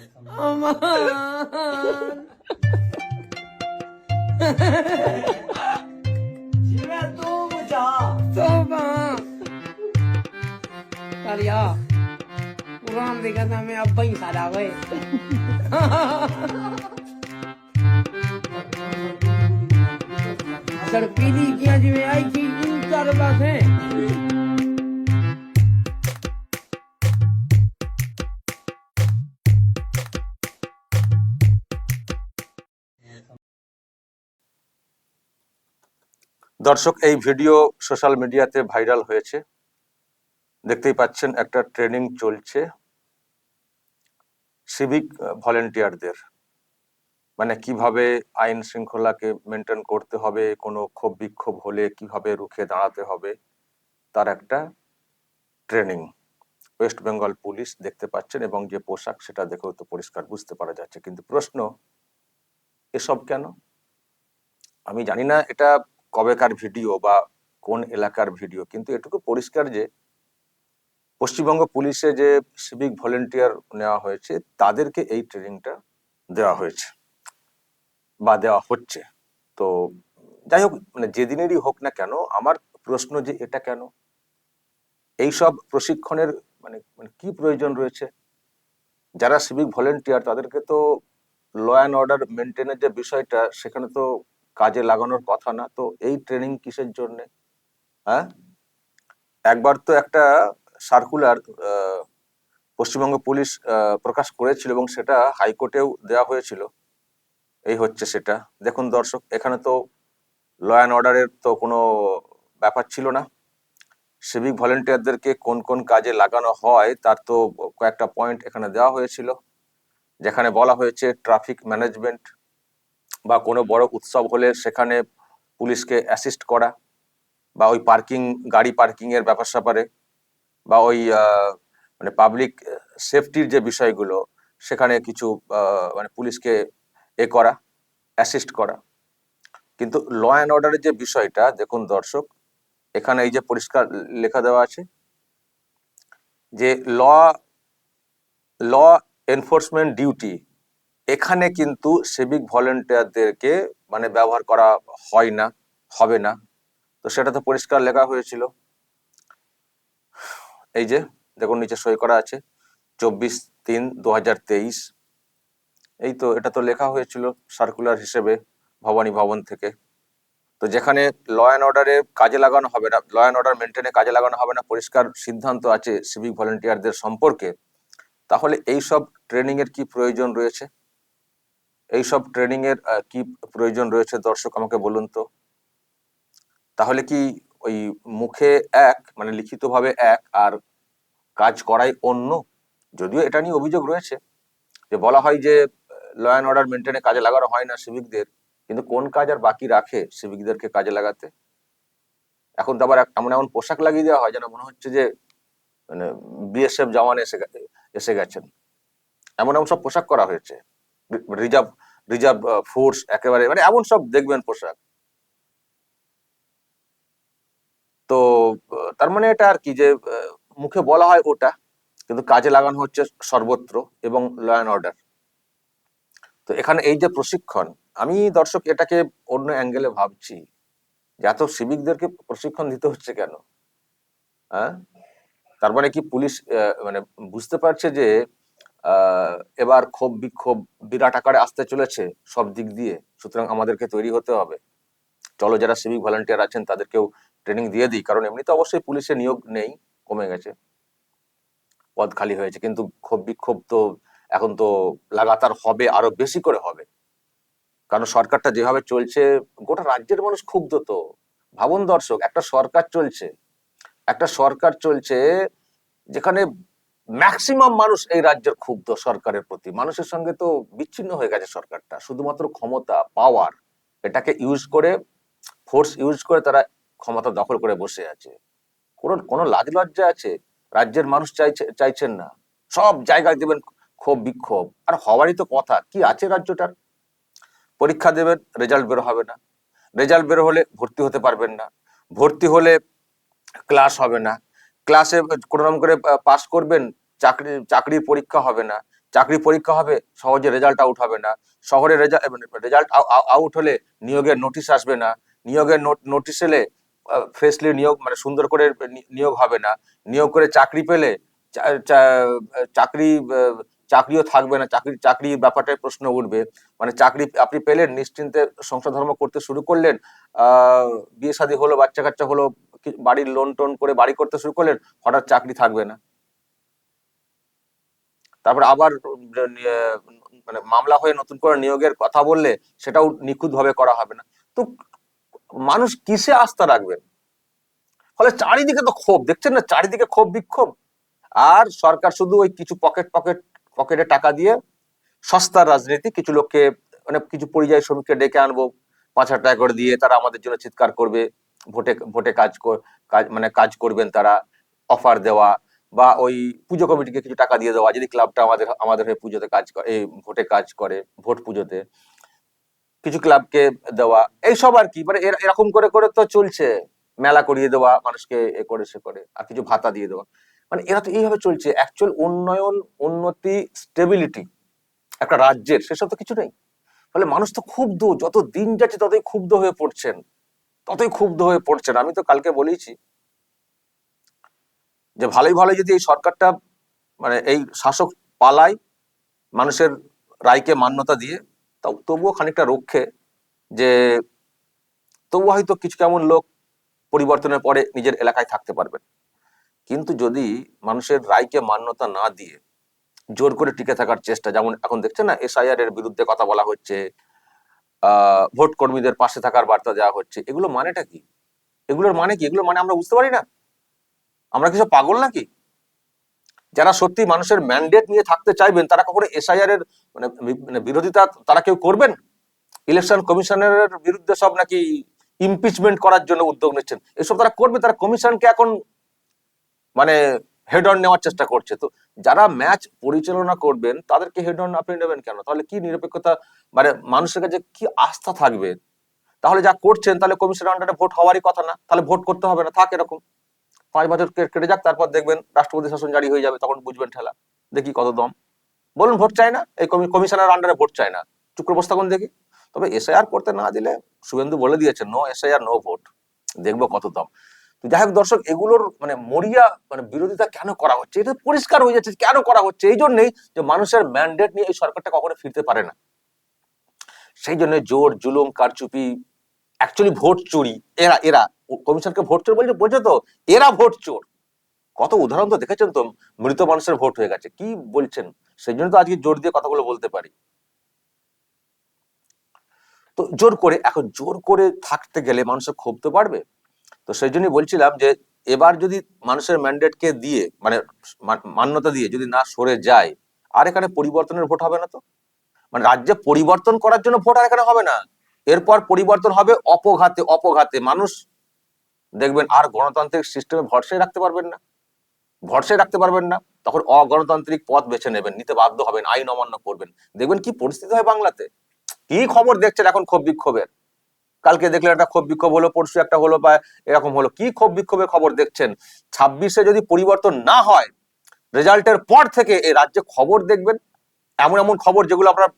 Aman. ਜਿਵੇਂ ਤੂੰ ਬੁਝਾ ਤੋਬਾ ਕਰਿਆ ਕੁਰਾਨ ਦੇ ਕਹਿੰਦਾ ਮੈਂ ਅੱਬਾ ਹੀ ਸਾਡਾ ਵੇ ਸੜਕੀ ਦੀ ਕਿਆ ਜਿਵੇਂ ਆਈ ਚੀਜ਼ ਨੂੰ ਚਾਰ ਬਾਤ ਹੈ দর্শক, এই ভিডিও সোশ্যাল মিডিয়াতে ভাইরাল হয়েছে। দেখতেই পাচ্ছেন, একটা ট্রেনিং চলছে সিভিক ভলেন্টিয়ারদের। মানে কীভাবে আইন শৃঙ্খলাকে মেনটেন করতে হবে, কোনো ক্ষোভ বিক্ষোভ হলে কীভাবে রুখে দাঁড়াতে হবে, তার একটা ট্রেনিং। ওয়েস্ট বেঙ্গল পুলিশ দেখতে পাচ্ছেন এবং যে পোশাক, সেটা দেখেও তো পরিষ্কার বুঝতে পারা যাচ্ছে। কিন্তু প্রশ্ন, এসব কেন? আমি জানি না, এটা কবেকার ভিডিও বা কোন এলাকার ভিডিও, কিন্তু এটুকু পরিষ্কার যে পশ্চিমবঙ্গ পুলিশে যে সিভিক ভলেন্টিয়ার নেওয়া হয়েছে, তাদেরকে এই ট্রেনিংটা দেওয়া হয়েছে বা দেওয়া হচ্ছে। তো যাই হোক মানে যেদিনেরই হোক না কেন, আমার প্রশ্ন যে এটা কেন? এইসব প্রশিক্ষণের মানে মানে কি প্রয়োজন রয়েছে? যারা সিভিক ভলেন্টিয়ার তাদেরকে তো ল অ্যান্ড অর্ডার মেনটেনের যে বিষয়টা, সেখানে তো কাজে লাগানোর কথা না, তো এই ট্রেনিং কিসের জন্য? হ্যাঁ? একবার তো একটা সার্কুলার পশ্চিমবঙ্গ পুলিশ প্রকাশ করেছিল এবং সেটা হাইকোর্টেও দেওয়া হয়েছিল। এই হচ্ছে সেটা। দেখুন দর্শক, এখানে তো ল অ্যান্ড অর্ডারের তো কোনো ব্যাপার ছিল না। সিভিক ভলেন্টিয়ারদেরকে কোন কোন কাজে লাগানো হয়, তার তো কয়েকটা পয়েন্ট এখানে দেওয়া হয়েছিল। যেখানে বলা হয়েছে ট্রাফিক ম্যানেজমেন্ট বা কোনো বড় উৎসব হলে সেখানে পুলিশকে অ্যাসিস্ট করা বা ওই পার্কিং গাড়ি পার্কিং এর ব্যাপার স্যাপারে বা ওই মানে পাবলিক সেফটির যে বিষয়গুলো, সেখানে কিছু মানে পুলিশকে এ করা অ্যাসিস্ট করা। কিন্তু ল অ্যান্ড অর্ডারের যে বিষয়টা, দেখুন দর্শক, এখানে এই যে পরিষ্কার লেখা দেওয়া আছে যে ল ল এনফোর্সমেন্ট ডিউটি এখানে কিন্তু সিভিক ভলেন্টিয়ারদেরকে মানে ব্যবহার করা হয় না, হবে না। তো সেটা তো পরিষ্কার লেখা হয়েছিল। এই যে, দেখুন নিচে সই করা আছে, চব্বিশ তিন দু এই তো, এটা তো লেখা হয়েছিল সার্কুলার হিসেবে, ভবানী ভবন থেকে। তো যেখানে ল অ্যান্ড অর্ডারে কাজে লাগানো হবে না ল অ্যান্ড অর্ডার মেনটেনে কাজে লাগানো হবে না, পরিষ্কার সিদ্ধান্ত আছে সিভিক ভলেন্টিয়ারদের সম্পর্কে। তাহলে এই সব ট্রেনিং এর কি প্রয়োজন রয়েছে? এই সব ট্রেনিং এর কি প্রয়োজন রয়েছে? দর্শক, আমাকে বলুন তো। তাহলে কি ওই মুখে এক মানে লিখিতভাবে এক, আর কাজ করাই অন্য? যদিও এটা নিয়ে অভিযোগ রয়েছে যে বলা হয় যে ল অ্যান্ড অর্ডার মেনটেনে কাজে লাগানো হয় না সিভিকদের কিন্তু কোন কাজ আর বাকি রাখে সিভিকদেরকে কাজে লাগাতে? এখন তো আবার এমন এমন পোশাক লাগিয়ে দেওয়া হয় যেন মনে হচ্ছে যে মানে বিএসএফ জওয়ান এসে এসে গেছেন। এমন এমন সব পোশাক করা হয়েছে। রিজার্ভ রিজার্ভ ফোর্স একেবারে মানে এমন সব দেখবেন পোশাক। তো তার মানে এটা আর কি যে মুখে বলা হয় ওটা, কিন্তু কাজে লাগানো হচ্ছে সর্বত্র এবং ল অ্যান্ড অর্ডার তো এখানে এই যে প্রশিক্ষণ, আমি দর্শক এটাকে অন্য অ্যাঙ্গেলে ভাবছি, যে এত সিভিকদেরকে প্রশিক্ষণ দিতে হচ্ছে কেন? হ্যাঁ তার মানে কি পুলিশ মানে বুঝতে পারছে যে এবার ক্ষোভ বিক্ষোভ বিরাট আকারে আসতে চলেছে সব দিক দিয়ে। সুতরাং আমাদেরকে তৈরি হতে হবে। চলো যারা সিভিক ভলান্টিয়ার আছেন তাদেরকেও ট্রেনিং দিয়ে দিই। কারণ এমনিতে অবশ্যই পুলিশে নিয়োগ নেই, কমে গেছে। পদ খালি হয়েছে। কিন্তু ক্ষোভ বিক্ষোভ তো এখন তো লাগাতার হবে, আরও বেশি করে হবে। কারণ সরকারটা যেভাবে চলছে, গোটা রাজ্যের মানুষ ক্ষুব্ধ তো। ভাবুন দর্শক, একটা সরকার চলছে। একটা সরকার চলছে যেখানে ম্যাক্সিমাম মানুষ এই রাজ্যের ক্ষুব্ধ সরকারের প্রতি। মানুষের সঙ্গে তো বিচ্ছিন্ন হয়ে গেছে সরকারটা। শুধুমাত্র ক্ষমতা পাওয়ার এটাকে ইউজ করে ফোর্স ইউজ করে তারা ক্ষমতা দখল করে বসে আছে। কোনো কোনো লাজ লজ্জা আছে? রাজ্যের মানুষ চাইছে, চাইছেন না। সব জায়গায় দেবেন ক্ষোভ, বিক্ষোভ। আর হওয়ারই তো কথা। কি আছে রাজ্যটার? পরীক্ষা দেবেন রেজাল্ট বের হবে না। রেজাল্ট বের হলে ভর্তি হতে পারবেন না। ভর্তি হলে ক্লাস হবে না। ক্লাসে কোনো রকম করে পাস করবেন, চাকরি, চাকরির পরীক্ষা হবে না। চাকরি পরীক্ষা হবে, সহজে রেজাল্ট আউট হবে না। শহরে রেজাল্ট আউট হলে নিয়োগের নোটিশ আসবে না। নিয়োগের নোটিশ এলে ফ্রেশলি নিয়োগ মানে সুন্দর করে নিয়োগ হবে না। নিয়োগ করে চাকরি পেলে চাকরি চাকরিও থাকবে না। চাকরি চাকরির ব্যাপারটায় প্রশ্ন উঠবে। মানে চাকরি আপনি পেলেন, নিশ্চিন্তে সংসার ধর্ম করতে শুরু করলেন বিয়ে শাদী হলো, বাচ্চা কাচ্চা হলো বাড়ির লোন টোন করে বাড়ি করতে শুরু করলেন, হঠাৎ চাকরি থাকবে না। তারপর আবার মানে মামলা হয়ে নতুন করে নিয়োগের কথা বললে সেটাও নিখুঁত ভাবে করা হবে না। তো মানুষ কিসে আস্থা রাখবেন? ফলে চারিদিকে তো ক্ষোভ, দেখছেন না? চারিদিকে ক্ষোভ বিক্ষোভ। আর সরকার শুধু ওই কিছু পকেট পকেট, পকেটে টাকা দিয়ে সস্তার রাজনীতি, কিছু লোককে মানে কিছু পরিযায়ী শ্রমিককে ডেকে আনব, পাঁচ হাজার টাকা করে দিয়ে তারা আমাদের জন্য চিৎকার করবে। ভোটে ভোটে কাজ কাজ মানে কাজ করবেন তারা অফার দেওয়া বা ওই পুজো কমিটিকে কিছু টাকা দিয়ে দেওয়া, যদি ক্লাবটা আমাদের আমাদের হয়ে পুজোতে কাজ করে এই ভোটে কাজ করে, ভোট পুজোতে কিছু ক্লাবকে দেওয়া, এইসব আর কি মানে এর- এরকম করে করে তো চলছে। মেলা করিয়ে দেওয়া, মানুষকে এ করে, সে করে, আর কিছু ভাতা দিয়ে দেওয়া। মানে এরা তো এইভাবে চলছে অ্যাকচুয়াল উন্নয়ন, উন্নতি স্টেবিলিটি একটা রাজ্যের, সেসব তো কিছু নেই। ফলে মানুষ তো ক্ষুব্ধ, যত দিন যাচ্ছে ততই ক্ষুব্ধ হয়ে পড়ছেন। ততই ক্ষুব্ধ হয়ে পড়ছেন। আমি তো কালকে বলেইছি যে ভালোই ভালো যদি এই সরকারটা মানে এই শাসক পালায় মানুষের রায়কে মান্যতা দিয়ে, তাও তবুও খানিকটা রক্ষে যে তবুও হয়তো কিছু কেমন লোক পরিবর্তনের পরে নিজের এলাকায় থাকতে পারবেন। কিন্তু যদি মানুষের রায়কে মান্যতা না দিয়ে জোর করে টিকে থাকার চেষ্টা, যেমন এখন দেখছেন না এসআইআর এর বিরুদ্ধে কথা বলা হচ্ছে ভোট কর্মীদের পাশে থাকার বার্তা দেওয়া হচ্ছে। এগুলো মানেটা কি? এগুলোর মানে কি? এগুলো মানে আমরা বুঝতে পারি না। আমরা কিছু পাগল নাকি? যারা সত্যি মানুষের ম্যান্ডেট নিয়ে থাকতে চাইবেন, তারা কখনো এসআইআর এর মানে মানে বিরোধিতা তারা কেউ করবেন? ইলেকশন কমিশনের বিরুদ্ধে সব নাকি ইমপিচমেন্ট করার জন্য উদ্যোগ নিচ্ছেন? এসব তারা করবে? তারা কমিশনকে এখন মানে হেড অন নেওয়ার চেষ্টা করছে। তো যারা ম্যাচ পরিচালনা করবেন, তাদেরকে হেড অন আপনি নেবেন কেন? তাহলে কি নিরপেক্ষতা? মানে মানুষের কাছে কি আস্থা থাকবে? তাহলে যা করছেন, তাহলে কমিশনের আন্ডারে ভোট হওয়ারই কথা না। তাহলে ভোট করতে হবে না, থাক এরকম। পাঁচ বছর কেটে যাক, তারপর দেখবেন রাষ্ট্রপতি শাসন জারি হয়ে যাবে, তখন বুঝবেন ঠেলা। দেখি কত দম। বলুন ভোট চাই না? এই কমিশনের আন্ডারে ভোট চায় না। চুপ করে দেখি। তবে এসআইআর করতে না দিলে, শুভেন্দু বলে দিয়েছে নো এসআইআর নো ভোট দেখব কত দম। তো যাই হোক দর্শক, এগুলোর মানে মরিয়া মানে বিরোধিতা কেন করা হচ্ছে? এটা পরিষ্কার হয়ে যাচ্ছে কেন করা হচ্ছে? এই জন্যই যে মানুষের ম্যান্ডেট নিয়ে এই সরকারটা কখনো ফিরতে পারে না। সেই জন্য জোর, জুলুম, কারচুপি অ্যাকচুয়ালি ভোট চুরি, এরা এরা কমিশনকে ভোট চোর বলছে বোঝো তো, এরা ভোট চোর। কত উদাহরণ তো দেখেছেন তো, মৃত মানুষের ভোট হয়ে গেছে। কি বলছেন? সেই জন্য তো আজকে জোর দিয়ে কথাগুলো বলতে পারি। তো জোর করে, এখন জোর করে থাকতে গেলে মানুষের ক্ষোভ তো বাড়বে। তো সেই জন্যই বলছিলাম যে, এবার যদি মানুষের ম্যান্ডেটকে দিয়ে মানে মান্যতা দিয়ে যদি না সরে যায়, আর এখানে পরিবর্তনের ভোট হবে না তো? মানে রাজ্যে পরিবর্তন করার জন্য ভোট আর এখানে হবে না। এরপর পরিবর্তন হবে অপঘাতে অপঘাতে। মানুষ দেখবেন আর গণতান্ত্রিক সিস্টেমে ভরসাই রাখতে পারবেন না। ভরসাই রাখতে পারবেন না। তখন অগণতান্ত্রিক পথ বেছে নেবেন, নিতে বাধ্য হবেন, আইন অমান্য করবেন। দেখবেন কি পরিস্থিতি হয় বাংলাতে। কি খবর দেখছেন এখন ক্ষোভ বিক্ষোভের? কালকে দেখলেন একটা ক্ষোভ বিক্ষোভ হলো, পরশু একটা হলো বা এরকম হলো। কি ক্ষোভ বিক্ষোভের খবর দেখছেন? ছাব্বিশে যদি পরিবর্তন না হয়, রেজাল্টের পর থেকে এই রাজ্যে খবর দেখবেন, এমন এমন খবর যেগুলো আপনারা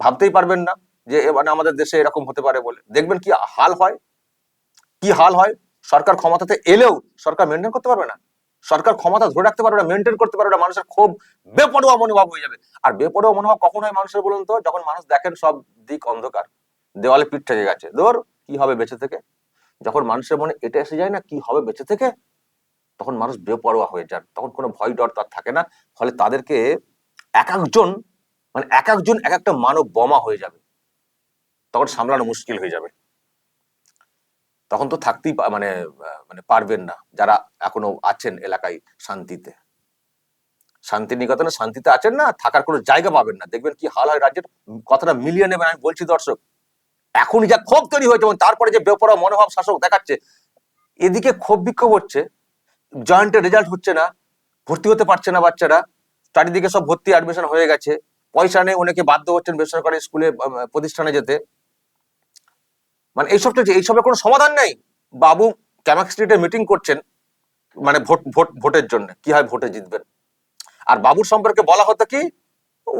ভাবতেই পারবেন না যে মানে আমাদের দেশে এরকম হতে পারে বলে। দেখবেন কি হাল হয়? কি হাল হয়? সরকার ক্ষমতাতে এলেও সরকার মেনটেন করতে পারবে না। সরকার ক্ষমতা ধরে রাখতে পারবে না মেনটেন করতে পারবে না, মানুষের খুব বেপরোয়া মনোভাব হয়ে যাবে। আর বেপরোয়া মনোভাব কখন হয় মানুষের বলুন তো? যখন মানুষ দেখেন সব দিক অন্ধকার। দেওয়ালে পিঠ থেকে গেছে। ধর কি হবে বেঁচে থেকে? যখন মানুষের মনে এটা এসে যায় না কি হবে বেঁচে থেকে? তখন মানুষ বেপরোয়া হয়ে যান তখন কোনো ভয় ডর তার থাকে না। ফলে তাদেরকে এক একজন মানে এক একজন এক একটা মানব বোমা হয়ে যাবে। তখন সামলানো মুশকিল হয়ে যাবে। তখন তো থাকতেই মানে মানে পারবেন না যারা এখনও আছেন এলাকায় শান্তিতে। শান্তিনিকেতনে শান্তিতে আছেন না, থাকার কোনো জায়গা পাবেন না। দেখবেন কি হাল হয় রাজ্যের কথাটা মিলিয়ে নেবেন। আমি বলছি দর্শক এখনই যা ক্ষোভ তৈরি হয়েছে এবং তারপরে যে বেপরোয়া মনোভাব শাসক দেখাচ্ছে, এদিকে ক্ষোভ বিক্ষোভ হচ্ছে জয়েন্টের রেজাল্ট হচ্ছে না, ভর্তি হতে পারছে না বাচ্চারা, চারিদিকে সব ভর্তি অ্যাডমিশন হয়ে গেছে, পয়সা নেই, অনেকে বাধ্য হচ্ছেন বেসরকারি স্কুলে প্রতিষ্ঠানে যেতে। মানে এইসব চলছে, এইসবের কোনো সমাধান নেই। বাবু ক্যামাক স্ট্রিটে মিটিং করছেন মানে ভোট ভোট, ভোটের জন্য, কি হয় ভোটে জিতবেন? আর বাবুর সম্পর্কে বলা হতো কি,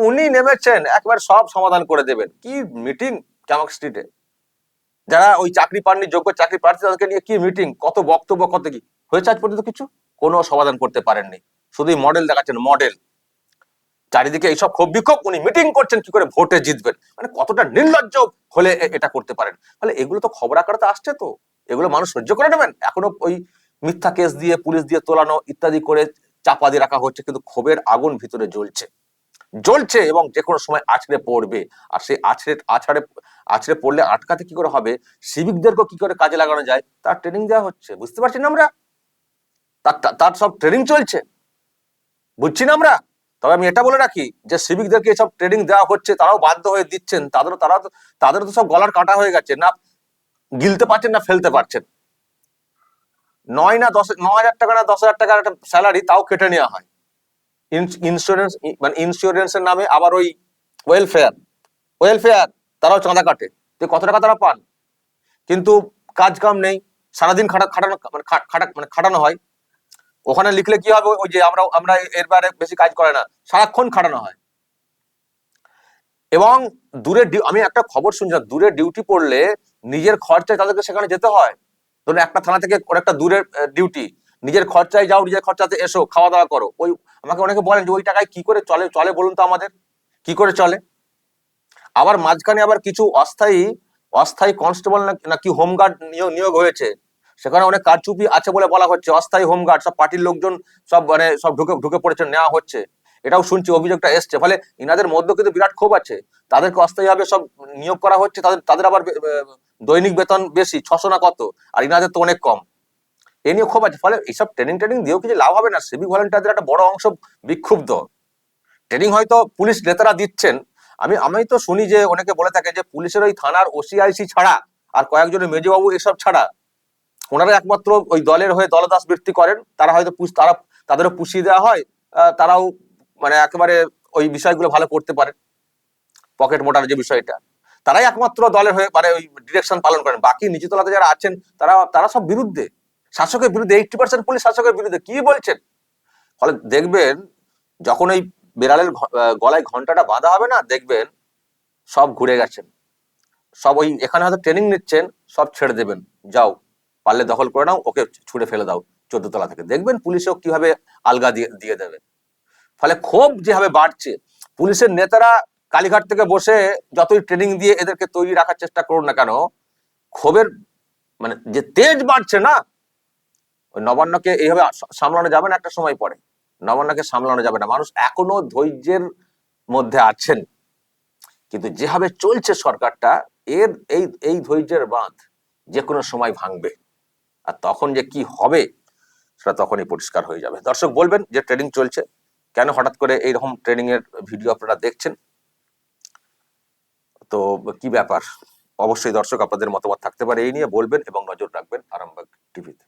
উনি নেমেছেন, একবার সব সমাধান করে দেবেন। কি মিটিং ক্যামক স্ট্রিটে যারা ওই চাকরি পাননি, যোগ্য চাকরি প্রার্থী, তাদেরকে নিয়ে কি মিটিং কত বক্তব্য, কত কি? হয়েছে আজ পর্যন্ত কিছু? কোনো সমাধান করতে পারেননি। শুধুই মডেল দেখাচ্ছেন মডেল চারিদিকে এইসব ক্ষোভ বিক্ষোভ, উনি মিটিং করছেন, কি করে ভোটে জিতবেন? মানে কতটা নির্লজ্জ হলে এটা করতে পারেন। তাহলে এগুলো তো খবর আকারে আসছে তো। এগুলো মানুষ সহ্য করে নেবেন। এখনও ওই মিথ্যা কেস দিয়ে, পুলিশ দিয়ে তোলানো ইত্যাদি করে চাপা দিয়ে রাখা হচ্ছে, কিন্তু ক্ষোভের আগুন ভিতরে জ্বলছে। জ্বলছে এবং যে কোনো সময় আছড়ে পড়বে। আর সেই আছড়ে আছড়ে আছড়ে পড়লে আটকাতে কি করে হবে? সিভিকদেরকে কি করে কাজে লাগানো যায়? তার ট্রেনিং দেওয়া হচ্ছে। বুঝতে পারছি না আমরা? তার, তার- সব ট্রেনিং চলছে। বুঝছি না আমরা? তবে আমি এটা বলে রাখি যে সিভিকদেরকে এসব ট্রেনিং দেওয়া হচ্ছে, তারাও বাধ্য হয়ে দিচ্ছেন। তাদেরও, তারা তাদেরও তো সব গলার কাটা হয়ে গেছে। না, গিলতে পারছেন না, ফেলতে পারছেন। নয় না দশ, ন হাজার টাকা না দশ হাজার টাকার একটা স্যালারি তাও কেটে নেওয়া হয়। ইন্স্যুরেন্স মানে ইন্স্যুরেন্সের নামে আবার ওই ওয়েলফেয়ার ওয়েলফেয়ার তারাও চাঁদা কাটে। তো কত টাকা তারা পান। কিন্তু কাজ কাম নেই, সারাদিন খাটা, খাটানো মানে খাটা মানে খাটানো হয়। ওখানে লিখলে কি হবে? ওই যে আমরা আমরা এর বেশি কাজ করে না, সারাক্ষণ খাটানো হয়। এবং দূরে আমি একটা খবর শুনছিলাম দূরে ডিউটি পড়লে নিজের খরচায় তাদেরকে সেখানে যেতে হয়। ধরুন একটা থানা থেকে একটা দূরের ডিউটি নিজের খরচায় যাও, নিজের খরচাতে এসো খাওয়া দাওয়া করো। ওই আমাকে অনেকে বলেন যে, ওই টাকায় কি করে চলে চলে বলুন তো আমাদের? কি করে চলে? আবার মাঝখানে আবার কিছু অস্থায়ী অস্থায়ী কনস্টেবল নাকি হোমগার্ড নিয়োগ হয়েছে। সেখানে অনেক কারচুপি আছে বলে বলা হচ্ছে, অস্থায়ী হোমগার্ড সব পার্টির লোকজন সব মানে সব ঢুকে ঢুকে পড়েছে, নেওয়া হচ্ছে। এটাও শুনছি, অভিযোগটা এসছে। ফলে ইনাদের মধ্যে কিন্তু বিরাট ক্ষোভ আছে। তাদেরকে অস্থায়ীভাবে সব নিয়োগ করা হচ্ছে, তাদের তাদের আবার দৈনিক বেতন বেশি, ছশো না কত? আর ইনাদের তো অনেক কম। এ নিয়ে ক্ষোভ আছে। ফলে এইসব ট্রেনিং ট্রেনিং দিয়েও কিছু লাভ হবে না। সিভিক ভলেন্টিয়ারদের একটা বড় অংশ বিক্ষুব্ধ। ট্রেনিং হয়তো পুলিশ নেতারা দিচ্ছেন। আমি আমি তো শুনি যে অনেকে বলে থাকে যে পুলিশের ওই থানার ওসিআইসি ছাড়া আর কয়েকজনের মেজবাবু এসব ছাড়া। ওনারা একমাত্র ওই দলের হয়ে দলদাস বৃত্তি করেন। তারা হয়তো তারা, তাদেরও পুষিয়ে দেওয়া হয়। তারাও মানে একেবারে ওই বিষয়গুলো ভালো করতে পারে। পকেট মোটার যে বিষয়টা। তারাই একমাত্র দলের হয়ে মানে ওই ডিরেকশন পালন করেন। বাকি নিচু তলাতে যারা আছেন, তারা তারা সব বিরুদ্ধে। শাসকের বিরুদ্ধে এইটটি পার্সেন্ট পুলিশ শাসকের বিরুদ্ধে কি বলছেন? ফলে দেখবেন, যখন ওই বিড়ালের গলায় ঘন্টাটা বাঁধা হবে না, দেখবেন সব ঘুরে গেছেন। সব ওই, এখানে হয়তো ট্রেনিং নিচ্ছেন, সব ছেড়ে দেবেন। যাও, পারলে দখল করে নাও, ওকে ছুড়ে ফেলে দাও, চোদ্দ তলা থেকে। দেখবেন পুলিশও কীভাবে আলগা দিয়ে দিয়ে দেবে। ফলে ক্ষোভ যেভাবে বাড়ছে, পুলিশের নেতারা কালীঘাট থেকে বসে যতই ট্রেনিং দিয়ে এদেরকে তৈরি রাখার চেষ্টা করুন না কেন, ক্ষোভের মানে যে তেজ বাড়ছে না নবান্নকে এইভাবে সামলানো যাবে না, একটা সময় পরে। নবান্নকে সামলানো যাবে না। মানুষ এখনও ধৈর্যের মধ্যে আছেন। কিন্তু যেভাবে চলছে সরকারটা, এর এই এই ধৈর্যের বাঁধ যে কোনো সময় ভাঙবে। আর তখন যে কি হবে, সেটা তখনই পরিষ্কার হয়ে যাবে। দর্শক, বলবেন যে ট্রেনিং চলছে। কেন হঠাৎ করে এইরকম ট্রেনিং এর ভিডিও আপনারা দেখছেন? তো কি ব্যাপার? অবশ্যই দর্শক, আপনাদের মতামত থাকতে পারে। এই নিয়ে বলবেন এবং নজর রাখবেন আরামবাগ টিভিতে।